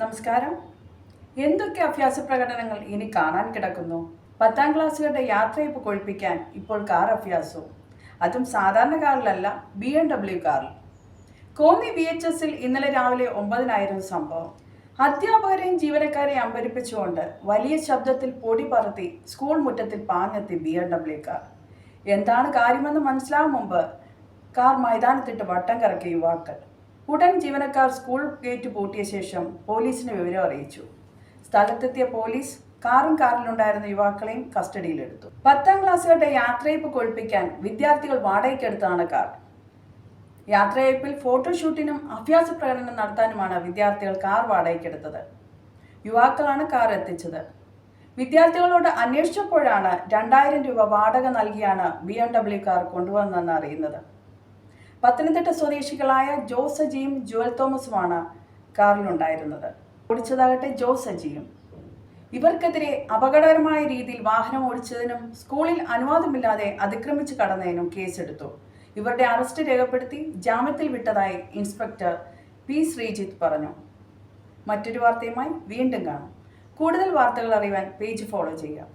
നമസ്കാരം. എന്തൊക്കെ അഭ്യാസ പ്രകടനങ്ങൾ ഇനി കാണാൻ കിടക്കുന്നു? പത്താം ക്ലാസ്സുകാരുടെ യാത്രയപ്പ് കൊഴിപ്പിക്കാൻ ഇപ്പോൾ കാർ അഭ്യാസവും. അതും സാധാരണ കാറിലല്ല ബി എം ഡബ്ല്യു കാറിൽ കോന്നി ബി എച്ച് എസിൽ ഇന്നലെ രാവിലെ ഒമ്പതിനായിരുന്നു സംഭവം. അധ്യാപകരെയും ജീവനക്കാരെയും അമ്പരിപ്പിച്ചുകൊണ്ട് വലിയ ശബ്ദത്തിൽ പൊടി പറത്തി സ്കൂൾ മുറ്റത്തിൽ പാഞ്ഞെത്തി ബി എം ഡബ്ല്യു കാർ. എന്താണ് കാര്യമെന്ന് മനസ്സിലാകും മുമ്പ് കാർ മൈതാനത്തിട്ട് വട്ടം കറക്കിയ യുവാക്കൾ. ഉടൻ ജീവനക്കാർ സ്കൂൾ ഗേറ്റ് പൂട്ടിയ ശേഷം പോലീസിന് വിവരം അറിയിച്ചു. സ്ഥലത്തെത്തിയ പോലീസ് കാറും കാറിലുണ്ടായിരുന്ന യുവാക്കളെയും കസ്റ്റഡിയിലെടുത്തു. പത്താം ക്ലാസ്സുകാരുടെ യാത്രയപ്പ് കൊഴിപ്പിക്കാൻ വിദ്യാർത്ഥികൾ വാടകയ്ക്കെടുത്താണ് കാർ. യാത്രയപ്പിൽ ഫോട്ടോഷൂട്ടിനും അഭ്യാസ പ്രകടനം നടത്താനുമാണ് വിദ്യാർത്ഥികൾ കാർ വാടകയ്ക്കെടുത്തത്. യുവാക്കളാണ് കാർ എത്തിച്ചത്. വിദ്യാർത്ഥികളോട് അന്വേഷിച്ചപ്പോഴാണ് രണ്ടായിരം രൂപ വാടക നൽകിയാണ് ബി എം ഡബ്ല്യു കാർ കൊണ്ടുവന്നതെന്ന് അറിയുന്നത്. പത്തനംതിട്ട സ്വദേശികളായ ജോസജിയും ജുവൽ തോമസുമാണ് കാറിലുണ്ടായിരുന്നത്. ഓടിച്ചതാകട്ടെ ജോസ് അജിയും ഇവർക്കെതിരെ അപകടകരമായ രീതിയിൽ വാഹനം ഓടിച്ചതിനും സ്കൂളിൽ അനുവാദമില്ലാതെ അതിക്രമിച്ച് കടന്നതിനും കേസെടുത്തു. ഇവരുടെ അറസ്റ്റ് രേഖപ്പെടുത്തി ജാമ്യത്തിൽ വിട്ടതായി ഇൻസ്പെക്ടർ പി ശ്രീജിത്ത് പറഞ്ഞു. മറ്റൊരു വാർത്തയുമായി വീണ്ടും കാണാം. കൂടുതൽ വാർത്തകൾ അറിയാൻ പേജ് ഫോളോ ചെയ്യുക.